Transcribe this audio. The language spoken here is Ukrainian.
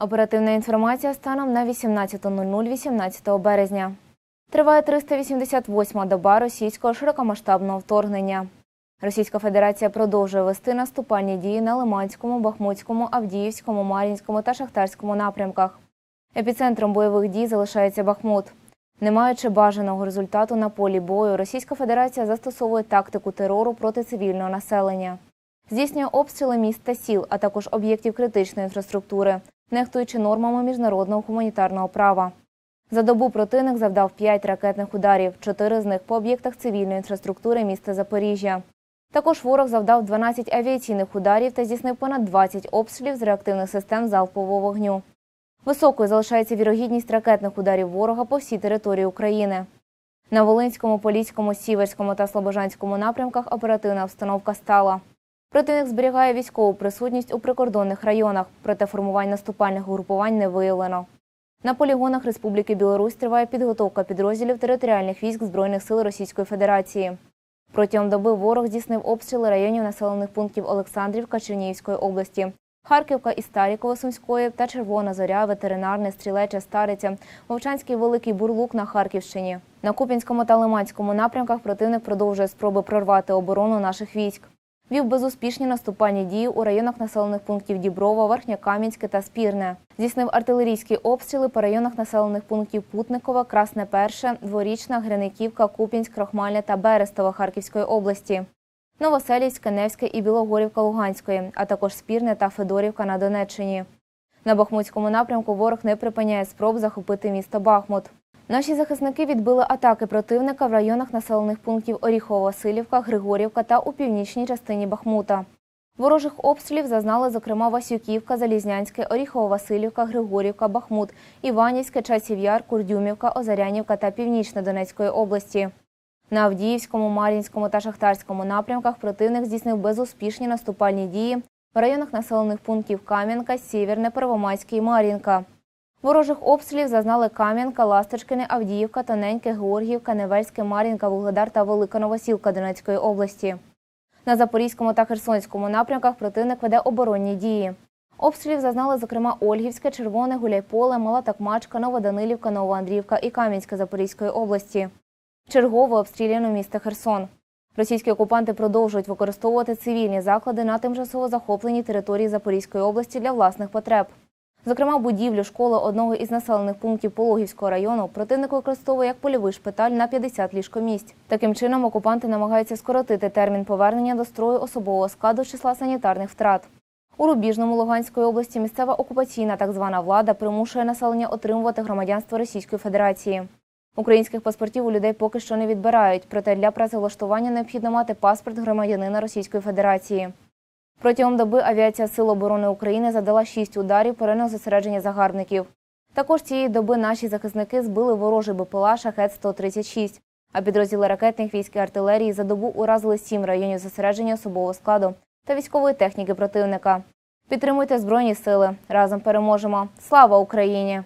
Оперативна інформація станом на 18.00 18 березня. Триває 388-ма доба російського широкомасштабного вторгнення. Російська Федерація продовжує вести наступальні дії на Лиманському, Бахмутському, Авдіївському, Мар'їнському та Шахтарському напрямках. Епіцентром бойових дій залишається Бахмут. Не маючи бажаного результату на полі бою, Російська Федерація застосовує тактику терору проти цивільного населення. Здійснює обстріли міст та сіл, а також об'єктів критичної інфраструктури, нехтуючи нормами міжнародного гуманітарного права. За добу противник завдав 5 ракетних ударів, 4 з них по об'єктах цивільної інфраструктури міста Запоріжжя. Також ворог завдав 12 авіаційних ударів та здійснив понад 20 обстрілів з реактивних систем залпового вогню. Високою залишається вірогідність ракетних ударів ворога по всій території України. На Волинському, Поліському, Сіверському та Слобожанському напрямках оперативна обстановка стала. Противник зберігає військову присутність у прикордонних районах, проте формувань наступальних угрупувань не виявлено. На полігонах Республіки Білорусь триває підготовка підрозділів територіальних військ Збройних сил Російської Федерації. Протягом доби ворог здійснив обстріли районів населених пунктів Олександрівка Чернігівської області, Харківка і Старіково Сумської та Червона Зоря, ветеринарне, стрілеча, стариця, Вовчанський Великий Бурлук на Харківщині. На Купінському та Лиманському напрямках противник продовжує спроби прорвати оборону наших військ. Вів безуспішні наступальні дії у районах населених пунктів Діброва, Верхньокам'янське та Спірне. Здійснив артилерійські обстріли по районах населених пунктів Путникова, Красне Перше, Дворічна, Гриниківка, Купінськ, Крохмальне та Берестова Харківської області. Новоселівське, Невське і Білогорівка Луганської, а також Спірне та Федорівка на Донеччині. На Бахмутському напрямку ворог не припиняє спроб захопити місто Бахмут. Наші захисники відбили атаки противника в районах населених пунктів Оріхово-Василівка, Григорівка та у північній частині Бахмута. Ворожих обстрілів зазнали, зокрема, Васюківка, Залізнянське, Оріхово-Василівка, Григорівка, Бахмут, Іванівське, Часів Яр, Курдюмівка, Озарянівка та Північна Донецької області. На Авдіївському, Мар'їнському та Шахтарському напрямках противник здійснив безуспішні наступальні дії в районах населених пунктів Кам'янка, Сєвєрне, Первомайське і Мар'їнка. Ворожих обстрілів зазнали Кам'янка, Ласточкине, Авдіївка, Тоненьке, Георгіївка, Невельське, Мар'їнка, Вугледар та Велика Новосілка Донецької області. На Запорізькому та Херсонському напрямках противник веде оборонні дії. Обстрілів зазнали, зокрема, Ольгівське, Червоне, Гуляйполе, Мала Такмачка, Новоданилівка, Новоандрівка і Кам'янська Запорізької області. Чергово обстріляно місто Херсон. Російські окупанти продовжують використовувати цивільні заклади на тимчасово захопленій території Запорізької області для власних потреб. Зокрема, будівлю школи одного із населених пунктів Пологівського району противник використовує як польовий шпиталь на 50 ліжкомісць. Таким чином, окупанти намагаються скоротити термін повернення до строю особового складу числа санітарних втрат. У Рубіжному Луганської області місцева окупаційна так звана влада примушує населення отримувати громадянство Російської Федерації. Українських паспортів у людей поки що не відбирають, проте для працевлаштування необхідно мати паспорт громадянина Російської Федерації. Протягом доби авіація Сил оборони України задала шість ударів району зосередження загарбників. Також цієї доби наші захисники збили ворожий БПЛА «Шахет-136», а підрозділи ракетних військ і артилерії за добу уразили сім районів зосередження особового складу та військової техніки противника. Підтримуйте Збройні сили. Разом переможемо. Слава Україні!